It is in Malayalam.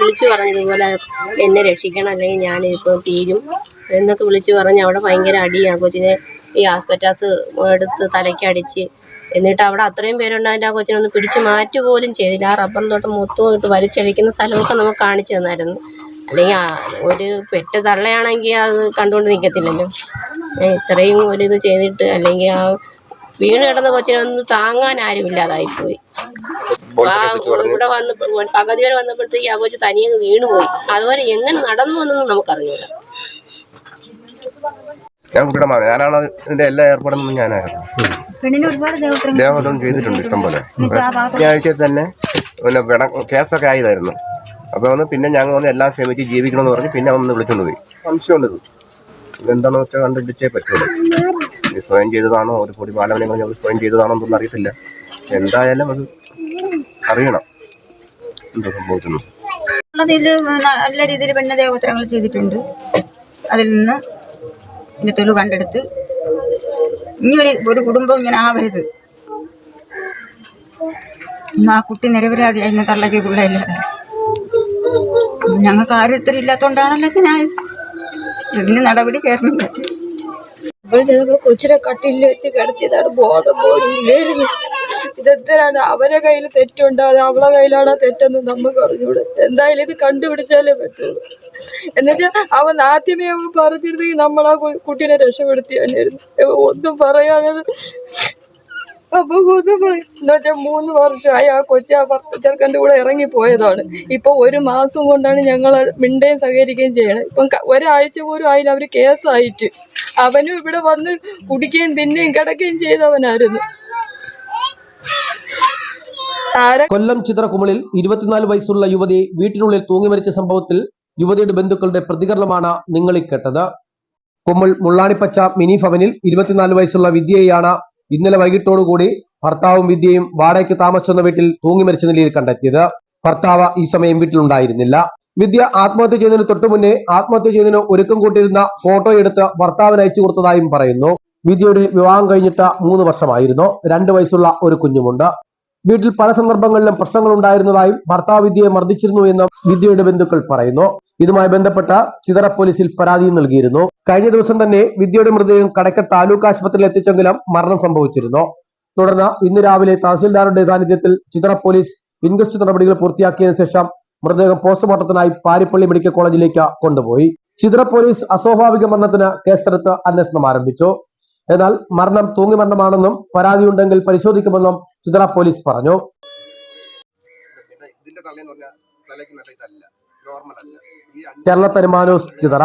വിളിച്ചു പറഞ്ഞു ഇതുപോലെ എന്നെ രക്ഷിക്കണം അല്ലെങ്കിൽ ഞാൻ ഇപ്പോൾ തീരും എന്നൊക്കെ വിളിച്ചു പറഞ്ഞ് അവിടെ ഭയങ്കര അടിയാണ്. കൊച്ചിനെ ഈ ആസ്പെറ്റാസ് എടുത്ത് തലയ്ക്കടിച്ച് എന്നിട്ട് അവിടെ അത്രയും പേരുണ്ടായിട്ട് ആ കൊച്ചിനെ ഒന്ന് പിടിച്ച് മാറ്റു പോലും ചെയ്തില്ല. ആ റബ്ബർ തൊട്ട് മൊത്തം ഇട്ട് വലിച്ചഴിക്കുന്ന സ്ഥലമൊക്കെ നമുക്ക് കാണിച്ചു തന്നായിരുന്നു. അല്ലെങ്കിൽ ഒരു പെട്ട് തള്ളയാണെങ്കിൽ അത് കണ്ടുകൊണ്ട് നിൽക്കത്തില്ലല്ലോ ഇത്രയും ഇത് ചെയ്തിട്ട് അല്ലെങ്കിൽ ആ വീണ് കിടന്ന കൊച്ചിനെ ഒന്ന് താങ്ങാൻ ആരുമില്ലാതായിപ്പോയി ഇവിടെ വന്ന് പകുതി വരെ വന്നപ്പോഴത്തേക്ക് ആ കൊച്ചു തനിയെ വീണുപോയി അതുപോലെ അതുവരെ എങ്ങനെ നടന്നു എന്നൊന്നും നമുക്കറിഞ്ഞൂടാ. ഞാൻ കുട്ടിയുടെ ഞാനാണ് ഇതിന്റെ എല്ലാ ഞാനായിരുന്നു. ദേവതം ചെയ്തിട്ടുണ്ട് ഇഷ്ടം പോലെ. തന്നെ പിന്നെ കേസൊക്കെ ആയതായിരുന്നു. അപ്പോൾ വന്ന് പിന്നെ ഞങ്ങൾ വന്ന് എല്ലാം ക്ഷമിച്ച് ജീവിക്കണമെന്ന് പറഞ്ഞ് പിന്നെ വന്ന് വിളിച്ചുകൊണ്ട് പോയി. സംശയമുണ്ട് ഇത്. ഇതെന്താണെന്ന് വെച്ചാൽ കണ്ടുപിടിച്ചേ പറ്റുള്ളൂ. സ്വയം ചെയ്തതാണോ? ഒരു പൊടി പാലവനെ ഞങ്ങൾ സ്വയം ചെയ്തതാണോ എന്നൊന്നും അറിയത്തില്ല. എന്തായാലും അത് അറിയണം എന്താ സംഭവിക്കുന്നു ഇതിൽ നല്ല രീതിയിൽ പെണ്ണ ദേവോത്തരങ്ങൾ ചെയ്തിട്ടുണ്ട്. അതിൽ നിന്ന് എന്റെ തെളിവ് കണ്ടെടുത്ത് ഇനി ഒരു ഒരു കുടുംബം ഇങ്ങനെ ആവരുത്. ആ കുട്ടി നിരപരാധി അതിനെ തള്ളക്ക് പിള്ളയില്ലാതെ ഞങ്ങൾക്ക് ആരും ഇല്ലാത്തോണ്ടാണല്ലോ ഞാൻ. ഇതിന് നടപടി കയറുന്നില്ല അപ്പോൾ ചിലപ്പോൾ കൊച്ചിനെ കട്ടിലിൽ വെച്ച് കിടത്തിയതാണ് ബോധം പോലും ഇല്ലായിരുന്നു. ഇതെന്തിനാണ് അവരെ കയ്യിൽ തെറ്റുണ്ട് അവളെ കയ്യിലാണോ തെറ്റെന്ന് നമുക്ക് അറിഞ്ഞൂടെ. എന്തായാലും ഇത് കണ്ടുപിടിച്ചാലേ പറ്റുള്ളൂ. എന്നുവെച്ചാൽ അവൻ ആദ്യമേ അവൻ പറഞ്ഞിരുന്നെങ്കിൽ നമ്മൾ ആ കുട്ടീനെ രക്ഷപ്പെടുത്തി തന്നെയായിരുന്നു. ഒന്നും പറയാതെ അപ്പൊ എന്നുവെച്ചാൽ മൂന്ന് വർഷമായി ആ കൊച്ചി ആ ഭർത്ത ചെറുക്കന്റെ കൂടെ ഇറങ്ങി പോയതാണ് ഇപ്പൊ ഒരു മാസം കൊണ്ടാണ് ഞങ്ങൾ മിണ്ടയും സഹകരിക്കുകയും ചെയ്യണത് ഇപ്പം ഒരാഴ്ച പോലും ആയില്ല അവർ കേസായിട്ട്. അവനും ഇവിടെ വന്ന് കുടിക്കുകയും തിന്നുകയും കിടക്കുകയും ചെയ്തവനായിരുന്നു. കൊല്ലം ചിത്രകുമളിൽ ഇരുപത്തിനാല് വയസ്സുള്ള യുവതി വീട്ടിനുള്ളിൽ തൂങ്ങി മരിച്ച സംഭവത്തിൽ യുവതിയുടെ ബന്ധുക്കളുടെ പ്രതികരണമാണ് നിങ്ങളിൽ കേട്ടത്. കുമ്മൾ മുള്ളാണിപ്പച്ച മിനി ഭവനിൽ ഇരുപത്തിനാല് വയസ്സുള്ള വിദ്യയെയാണ് ഇന്നലെ വൈകിട്ടോടുകൂടി ഭർത്താവും വിദ്യയും വാടകയ്ക്ക് താമസിച്ചെന്ന വീട്ടിൽ തൂങ്ങി മരിച്ച നിലയിൽ കണ്ടെത്തിയത്. ഭർത്താവ് ഈ സമയം വീട്ടിലുണ്ടായിരുന്നില്ല. വിദ്യ ആത്മഹത്യ ചെയ്തതിന് തൊട്ടു മുന്നേ ആത്മഹത്യ ചെയ്തതിന് ഒരുക്കം കൂട്ടിയിരുന്ന ഫോട്ടോ എടുത്ത് ഭർത്താവിന് അയച്ചു കൊടുത്തതായും പറയുന്നു. വിദ്യയുടെ വിവാഹം കഴിഞ്ഞിട്ട് മൂന്ന് വർഷമായിരുന്നു. രണ്ടു വയസ്സുള്ള ഒരു കുഞ്ഞുമുണ്ട്. വീട്ടിൽ പല സന്ദർഭങ്ങളിലും പ്രശ്നങ്ങൾ ഉണ്ടായിരുന്നതായും ഭർത്താവ് വിദ്യയെ മർദ്ദിച്ചിരുന്നു എന്ന് വിദ്യയുടെ ബന്ധുക്കൾ പറയുന്നു. ഇതുമായി ബന്ധപ്പെട്ട ചിതറ പോലീസിൽ പരാതി നൽകിയിരുന്നു. കഴിഞ്ഞ ദിവസം തന്നെ വിദ്യയുടെ മൃതദേഹം കടക്ക താലൂക്ക് ആശുപത്രിയിൽ എത്തിച്ചെങ്കിലും മരണം സംഭവിച്ചിരുന്നു. തുടർന്ന് ഇന്ന് രാവിലെ തഹസിൽദാറുടെ സാന്നിധ്യത്തിൽ ചിതറ പോലീസ് ഇൻക്വസ്റ്റ് നടപടികൾ പൂർത്തിയാക്കിയതിനു ശേഷം മൃതദേഹം പോസ്റ്റ്മോർട്ടത്തിനായി പാരിപ്പള്ളി മെഡിക്കൽ കോളേജിലേക്ക് കൊണ്ടുപോയി. ചിതറ പോലീസ് അസ്വാഭാവിക മരണത്തിന് കേസെടുത്ത് അന്വേഷണം ആരംഭിച്ചു. എന്നാൽ മരണം തൂങ്ങി മരണമാണെന്നും പരാതിയുണ്ടെങ്കിൽ പരിശോധിക്കുമെന്നും ചിതറ പോലീസ് പറഞ്ഞു. കേരള പെരുമാനൂസ് ചിതറ